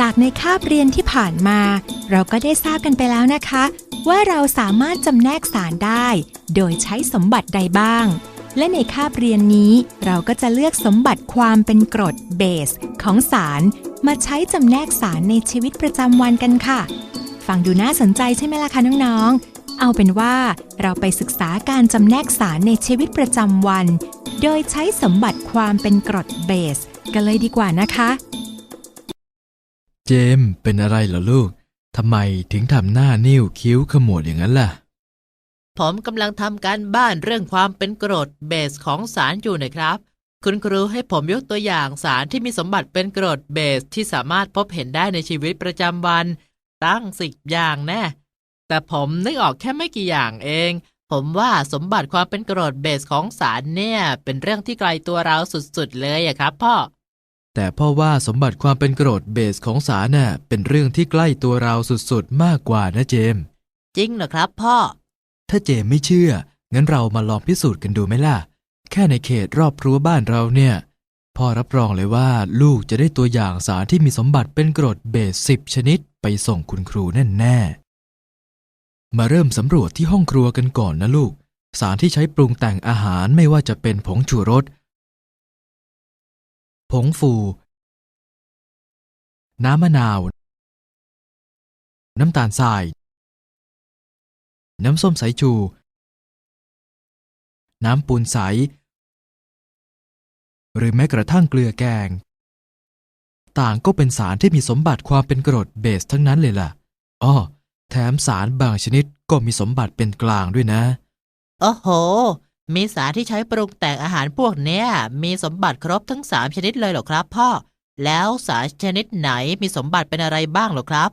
จากในคาบเรียนที่ผ่านมา เราก็ได้ทราบกันไปแล้วนะคะ ว่าเราสามารถจำแนกสารได้ โดยใช้สมบัติใดบ้าง และในคาบเรียนนี้เราก็จะเลือกสมบัติความเป็นกรดเบสของสารมาใช้จำแนกสารในชีวิตประจำวันกันค่ะ ฟังดูน่าสนใจใช่ไหมล่ะคะน้องๆ เอาเป็นว่าเราไปศึกษาการจำแนกสารในชีวิตประจำวัน โดยใช้สมบัติความเป็นกรดเบสกันเลยดีกว่านะคะ เจมเป็นอะไรเหรอลูกทำไมถึงทำหน้านิ้วคิ้วขมวดอย่างนั้นล่ะ ผมกำลังทำการบ้านเรื่องความเป็นกรดเบสของสารอยู่นะครับ คุณครูให้ผมยกตัวอย่างสารที่มีสมบัติเป็นกรดเบสที่สามารถพบเห็นได้ในชีวิตประจำวัน ตั้งสิบอย่างแน่แต่ผมนึกออกแค่ไม่กี่อย่างเอง ผมว่าสมบัติความเป็นกรดเบสของสารเนี่ย เป็นเรื่องที่ไกลตัวเราสุดๆเลยอะครับพ่อ แต่พ่อว่าสมบัติความเป็นกรดเบสของสารน่ะเป็นเรื่องที่ใกล้ตัวเราสุดๆ มากกว่านะเจมส์จริงเหรอครับพ่อ ถ้าเจมส์ไม่เชื่อ งั้นเรามาลองพิสูจน์กันดูไหมล่ะ แค่ในเขตรอบรั้วบ้านเราเนี่ย พ่อรับรองเลยว่าลูกจะได้ตัวอย่างสารที่มีสมบัติเป็นกรดเบสสิบชนิดไปส่งคุณครูแน่แน่ๆมาเริ่มสำรวจที่ห้องครัวกันก่อนนะลูก สารที่ใช้ปรุงแต่งอาหารไม่ว่าจะเป็นผงชูรส ผงฟู น้ำมะนาว น้ำตาลทราย น้ำส้มสายชู น้ำปูนใส หรือแม้กระทั่งเกลือแกง ต่างก็เป็นสารที่มีสมบัติความเป็นกรดเบสทั้งนั้นเลยล่ะอ้อแถมสารบางชนิดก็มีสมบัติเป็นกลางด้วยนะ โอ้โห มีสารที่ใช้ปรุงแต่งอาหารพวกเนี้ยมีสมบัติครบทั้งสามชนิดเลยเหรอครับ พ่อ แล้วสารชนิดไหนมีสมบัติเป็นอะไรบ้างเหรอครับ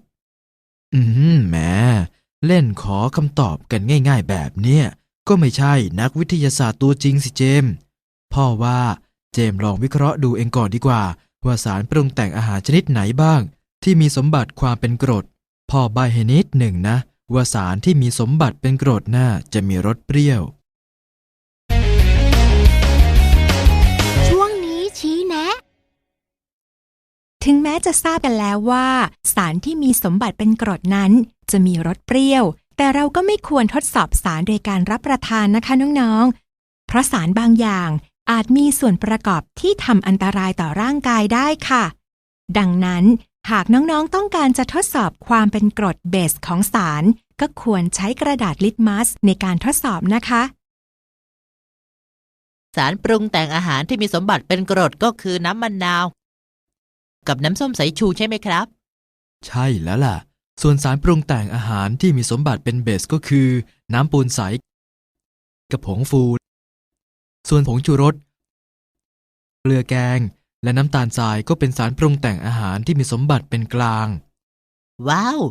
อืมแหมเล่นขอคำตอบกันง่าย ๆ แบบเนี้ยก็ไม่ใช่นักวิทยาศาสตร์ตัวจริงสิเจม พ่อว่าเจมลองวิเคราะห์ดูเองก่อนดีกว่า ว่าสารปรุงแต่งอาหารชนิดไหนบ้าง ที่มีสมบัติความเป็นกรด พ่อใบให้นิดหนึ่งนะ ว่าสารที่มีสมบัติเป็นกรดน่าจะมีรสเปรี้ยว ถึงแม้จะทราบกันแล้วว่า สารที่มีสมบัติเป็นกรดนั้น จะมีรสเปรี้ยว แต่เราก็ไม่ควรทดสอบสารโดยการรับประทานนะคะน้องๆ เพราะสารบางอย่างอาจมีส่วนประกอบที่ทำอันตรายต่อร่างกายได้ค่ะ ดังนั้นหากน้องๆ ต้องการจะทดสอบความเป็นกรดเบสของสาร ก็ควรใช้กระดาษลิตมัสในการทดสอบนะคะ สารปรุงแต่งอาหารที่มีสมบัติเป็นกรดก็คือน้ำมะนาว กับน้ำส้มสายชูใช่ไหมครับ ใช่แล้วล่ะ ส่วนสารปรุงแต่งอาหารที่มีสมบัติเป็นเบสก็คือ น้ำปูนใสกับผงฟู ส่วนผงชูรส เกลือแกง และน้ำตาลทรายก็เป็นสารปรุงแต่งอาหารที่มีสมบัติเป็นกลาง ว้าว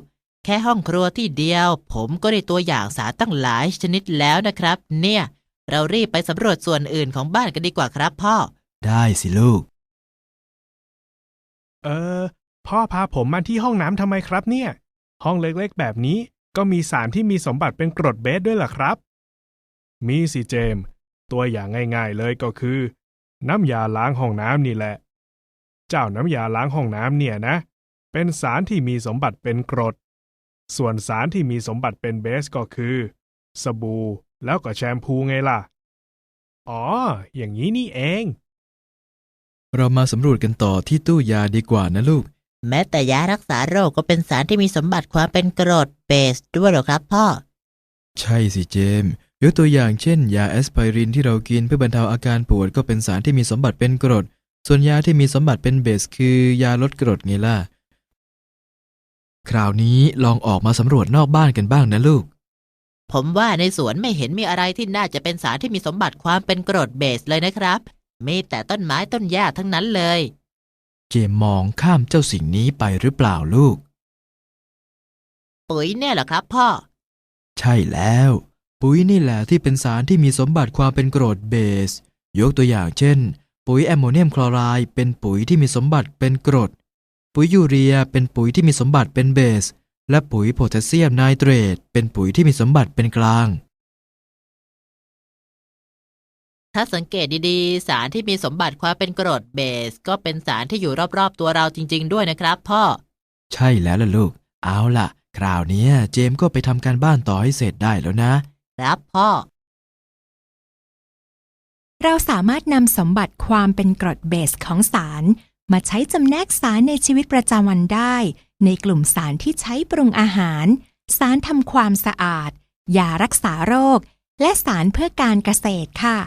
แค่ห้องครัวที่เดียว ผมก็ได้ตัวอย่างสารตั้งหลายชนิดแล้วนะครับ เนี่ย เรารีบไปสำรวจส่วนอื่นของบ้านกันดีกว่าครับพ่อ ได้สิลูก เออ พ่อพาผมมาที่ห้องน้ำทำไมครับเนี่ย ห้องเล็กๆ แบบนี้ก็มีสารที่มีสมบัติเป็นกรดเบสด้วยหรอครับ มีสิเจม ตัวอย่างง่ายๆเลยก็คือ น้ำยาล้างห้องน้ำนี่แหละ เจ้าน้ำยาล้างห้องน้ำเนี่ยนะ เป็นสารที่มีสมบัติเป็นกรด ส่วนสารที่มีสมบัติเป็นเบสก็คือ สบู่แล้วก็แชมพูไงล่ะ อ๋อ อย่างนี้นี่เอง เรามาสำรวจกันต่อที่ตู้ยาดีกว่านะลูก แม้แต่ยารักษาโรคก็เป็นสารที่มีสมบัติความเป็นกรดเบสด้วยเหรอครับพ่อ ใช่สิเจมส์ยกตัวอย่างเช่น ยาแอสไพรินที่เรากินเพื่อบรรเทาอาการปวดก็เป็นสารที่มีสมบัติเป็นกรด ส่วนยาที่มีสมบัติเป็นเบส คือยาลดกรดไงล่ะ คราวนี้ลองออกมาสำรวจนอกบ้านกันบ้างนะลูก ผมว่าในสวนไม่เห็นมีอะไรที่น่าจะเป็นสารที่มีสมบัติความเป็นกรดเบสเลยนะครับ มีแต่ต้นไม้ต้นหญ้าทั้งนั้นเลย เจมส์มองข้ามเจ้าสิ่งนี้ไปหรือเปล่าลูก ปุ๋ยเนี่ยเหรอครับพ่อ ใช่แล้ว ปุ๋ยนี่แหละที่เป็นสารที่มีสมบัติความเป็นกรดเบส ยกตัวอย่างเช่น ปุ๋ยแอมโมเนียมคลอไรด์เป็นปุ๋ยที่มีสมบัติเป็นกรด ปุ๋ยยูเรียเป็นปุ๋ยที่มีสมบัติเป็นเบส และปุ๋ยโพแทสเซียมไนเตรตเป็นปุ๋ยที่มีสมบัติเป็นกลาง ถ้าสังเกตดีๆ สารที่มีสมบัติความเป็นกรดเบส ก็เป็นสารที่อยู่รอบๆ ตัวเราจริง ๆ ด้วยนะครับ พ่อ ใช่แล้วล่ะลูก เอาล่ะ คราวเนี้ยเจมส์ก็ไปทำการบ้านต่อให้เสร็จได้แล้วนะ ครับพ่อ เราสามารถนำสมบัติความเป็นกรดเบสของสาร มาใช้จำแนกสารในชีวิตประจำวันได้ ในกลุ่มสารที่ใช้ปรุงอาหาร สารทำความสะอาดยารักษาโรค และสารเพื่อการเกษตรค่ะ